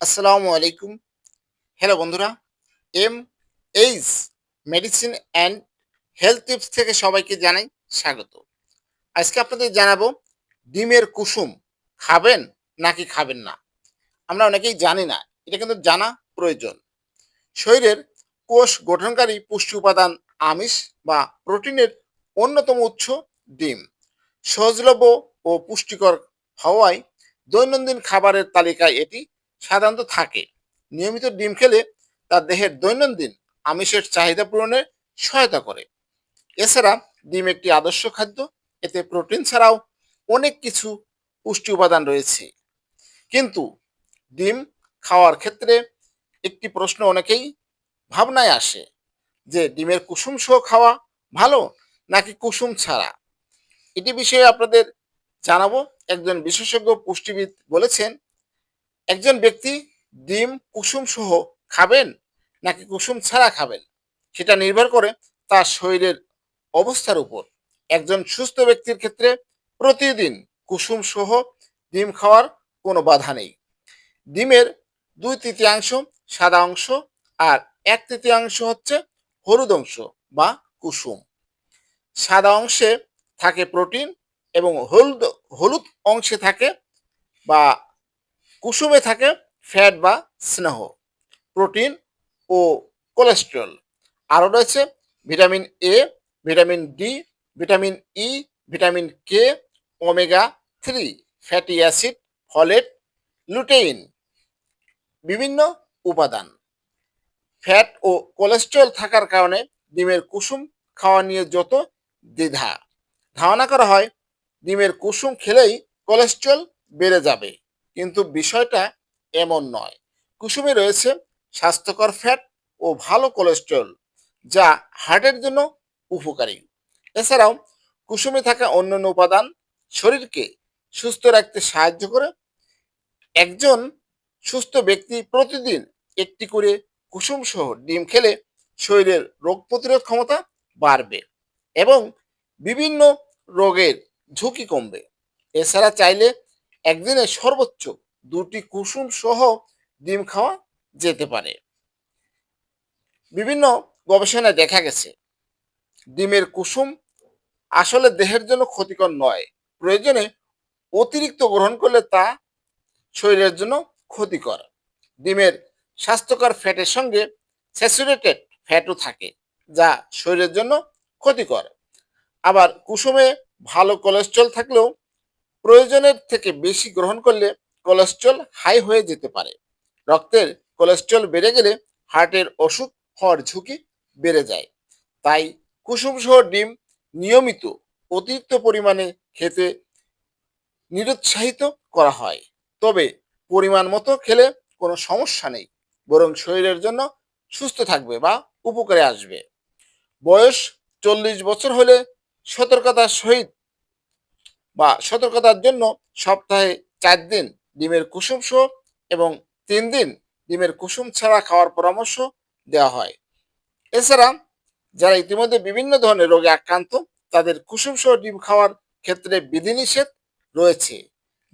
আসসালামু আলাইকুম। হ্যালো বন্ধুরা M H medicine and health tips থেকে সবাইকে জানাই স্বাগত। আজকে আপনাদের জানাব, ডিমের কুসুম খাবেন নাকি খাবেন না? আমরা অনেকেই জানি না, এটা কিন্তু জানা প্রয়োজন। শরীরের কোষ গঠনকারী পুষ্টি উপাদান আমিষ বা প্রোটিনের অন্যতম উৎস ডিম। সহজলভ্য ও পুষ্টিকর হওয়ায় দৈনন্দিন খাবারের তালিকায় এটি সাধারণত থাকে। নিয়মিত ডিম খেলে তার দেহের দৈনন্দিন আমিষের চাহিদা পূরণে সহায়তা করে। এছাড়া ডিম একটি আদর্শ খাদ্য, এতে প্রোটিন ছাড়াও অনেক কিছু পুষ্টি উপাদান রয়েছে। কিন্তু ডিম খাওয়ার ক্ষেত্রে একটি প্রশ্ন অনেকেই ভাবনায় আসে যে ডিমের কুসুম সহ খাওয়া ভালো নাকি কুসুম ছাড়া? এটি বিষয়ে আপনাদের জানাব। একজন বিশেষজ্ঞ পুষ্টিবিদ বলেছেন একজন ব্যক্তি ডিম, কুসুম সহ খাবেন নাকি কুসুম ছাড়া খাবেন? সেটা নির্ভর করে তার শরীরের অবস্থার উপর। একজন সুস্থ ব্যক্তির ক্ষেত্রে প্রতিদিন কুসুম সহ ডিম খাওয়ার কোনো বাধা নেই। ডিমের দুই তৃতীয়াংশ সাদা অংশ আর এক তৃতীয়াংশ হচ্ছে হলুদ অংশ বা কুসুম। সাদা অংশে থাকে প্রোটিন এবং হলুদ হলুদ অংশে থাকে বা কুসুমে থাকে ফ্যাট বা স্নেহ, প্রোটিন ও কোলেস্টেরল। আরও রয়েছে vitamin A vitamin D vitamin E vitamin K omega three, fatty acid, folate, lutein বিভিন্ন উপাদান। ফ্যাট ও কোলেস্ট্রল থাকার কারণে ডিমের কুসুম খাওয়া নিয়ে যত দ্বিধা। ধারণা করা হয়, ডিমের কুসুম খেলেই কোলেস্ট্রল বেড়ে যাবে। কিন্তু বিষয়টা এমন নয়। কুসুমে রয়েছে স্বাস্থ্যকর ফ্যাট ও ভালো কোলেস্টেরল যা হার্টের জন্য উপকারী। এছাড়াও কুসুমে থাকা অন্যান্য উপাদান শরীরকে সুস্থ রাখতে সাহায্য করে। একজন সুস্থ ব্যক্তি প্রতিদিন একটি করে কুসুম সহ ডিম খেলে শরীরের রোগ প্রতিরোধ ক্ষমতা বাড়বে এবং বিভিন্ন রোগের ঝুঁকি কমবে। এছাড়া চাইলে একদিনে সর্বোচ্চ দুটি কুসুম সহ ডিম খাওয়া যেতে পারে। বিভিন্ন গবেষণায় দেখা গেছে, ডিমের কুসুম আসলে দেহের জন্য ক্ষতিকর নয়, প্রয়োজনে অতিরিক্ত গ্রহণ করলে তা শরীরের জন্য ক্ষতিকর। ডিমের স্বাস্থ্যকর ফ্যাটের সঙ্গে স্যাচুরেটেড ফ্যাটও থাকে, যা শরীরের জন্য ক্ষতিকর। আবার কুসুমে ভালো কোলেস্ট্রল থাকলেও প্রয়োজনের থেকে বেশি গ্রহণ করলে কোলেস্ট্রল হাই হয়ে যেতে পারে। রক্তের কোলেস্ট্রল বেড়ে গেলে হার্টের অসুখ হওয়ার ঝুঁকি বেড়ে যায়। তাই কুসুম সহ ডিম নিয়মিত অতিরিক্ত পরিমাণে খেতে নিরুৎসাহিত করা হয়। তবে পরিমাণ মতো খেলে কোনো সমস্যা নেই, বরং শরীরের জন্য সুস্থ থাকবে বা উপকারে আসবে। বয়স চল্লিশ বছর হলে সতর্কতার সহিত বা সতর্কতার জন্য সপ্তাহে চার দিন ডিমের কুসুম সহ এবং তিন দিন ডিমের কুসুম ছাড়া খাওয়ার পরামর্শ দেওয়া হয়। এছাড়া যারা ইতিমধ্যে বিভিন্ন ধরনের রোগে আক্রান্ত, তাদের কুসুম সহ ডিম খাওয়ার ক্ষেত্রে বিধিনিষেধ রয়েছে,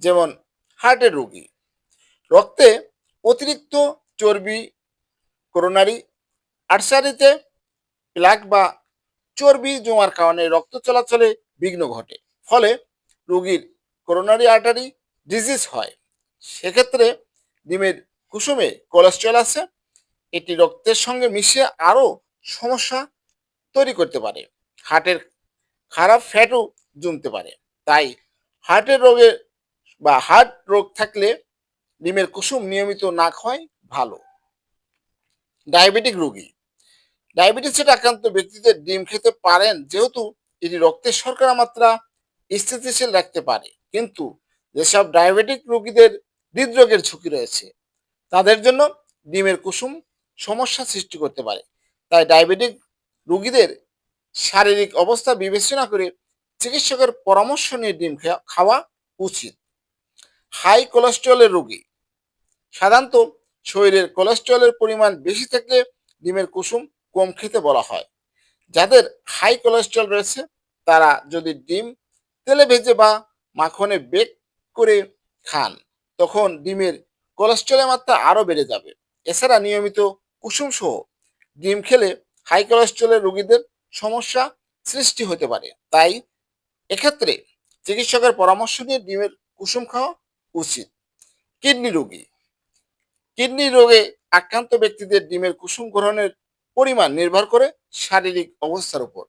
যেমন হার্টের রোগী। রক্তে অতিরিক্ত চর্বি, করোনারি আর্সারিতে প্লাক বা চর্বি জমার কারণে রক্ত চলাচলে বিঘ্ন ঘটে। ফলে রোগীর করোনারি আর্টারি ডিজিজ হয়। সেক্ষেত্রে ডিমের কুসুমে কোলেস্ট্রল আছে, এটি রক্তের সঙ্গে মিশে আরও সমস্যা তৈরি করতে পারে। হার্টের খারাপ ফ্যাটও জমতে পারে। তাই হার্টের রোগে বা হার্ট রোগ থাকলে ডিমের কুসুম নিয়মিত না খাওয়াই ভালো। ডায়াবেটিক রোগী। ডায়াবেটিসের আক্রান্ত ব্যক্তিদের ডিম খেতে পারেন, যেহেতু এটি রক্তের শর্করা মাত্রা স্থিতিশীল রাখতে পারে। কিন্তু যেসব ডায়াবেটিক রোগীদের হৃদরোগের ঝুঁকি রয়েছে, তাদের জন্য ডিমের কুসুম সমস্যা সৃষ্টি করতে পারে। তাই ডায়াবেটিক রোগীদের শারীরিক অবস্থা বিবেচনা করে চিকিৎসকের পরামর্শ নিয়ে ডিম খাওয়া উচিত। হাই কোলেস্ট্রলের রোগী। সাধারণত শরীরের কোলেস্ট্রলের পরিমাণ বেশি থাকলে ডিমের কুসুম কম খেতে বলা হয়। যাদের হাই কোলেস্ট্রল রয়েছে, তারা যদি ডিম তেলে ভেজে বা মাখনে বেক করে খান, তখন ডিমের কোলেস্ট্রলের মাত্রা আরও বেড়ে যাবে। এছাড়া নিয়মিত কুসুম সহ ডিম খেলে হাই কোলেস্ট্রলের রোগীদের সমস্যা সৃষ্টি হতে পারে। তাই এক্ষেত্রে চিকিৎসকের পরামর্শ নিয়ে ডিমের কুসুম খাওয়া উচিত। কিডনি রোগী। কিডনি রোগে আক্রান্ত ব্যক্তিদের ডিমের কুসুম গ্রহণের পরিমাণ নির্ভর করে শারীরিক অবস্থার উপর।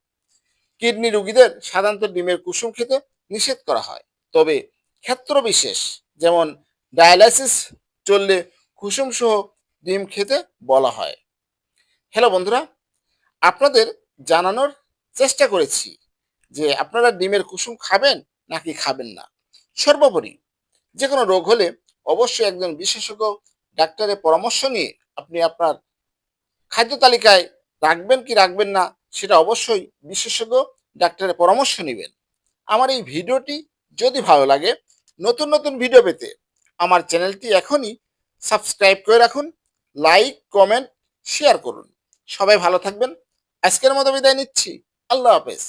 কিডনি রোগীদের সাধারণত ডিমের কুসুম খেতে নিষেধ করা হয়। তবে ক্ষেত্র বিশেষ যেমন ডায়ালাইসিস চললে কুসুম সহ ডিম খেতে বলা হয়। হ্যালো বন্ধুরা, আপনাদের জানানোর চেষ্টা করেছি যে আপনারা ডিমের কুসুম খাবেন নাকি খাবেন না। সর্বোপরি যে কোনো রোগ হলে অবশ্যই একজন বিশেষজ্ঞ ডাক্তারের পরামর্শ নিয়ে আপনি আপনার খাদ্য তালিকায় রাখবেন কি রাখবেন না সেটা অবশ্যই বিশেষজ্ঞ ডাক্তারের পরামর্শ নেবেন। আমার এই ভিডিওটি যদি ভালো লাগে, নতুন নতুন ভিডিও পেতে আমার চ্যানেলটি এখনই সাবস্ক্রাইব করে রাখুন, লাইক, কমেন্ট, শেয়ার করুন। সবাই ভালো থাকবেন। আজকের মতো বিদায় নিচ্ছি। আল্লাহ হাফেজ।